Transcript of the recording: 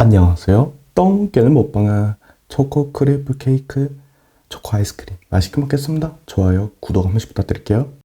안녕하세요. 똥개는 먹방아 초코 크레이프 케이크 초코 아이스크림 맛있게 먹겠습니다. 좋아요, 구독 한 번씩 부탁드릴게요.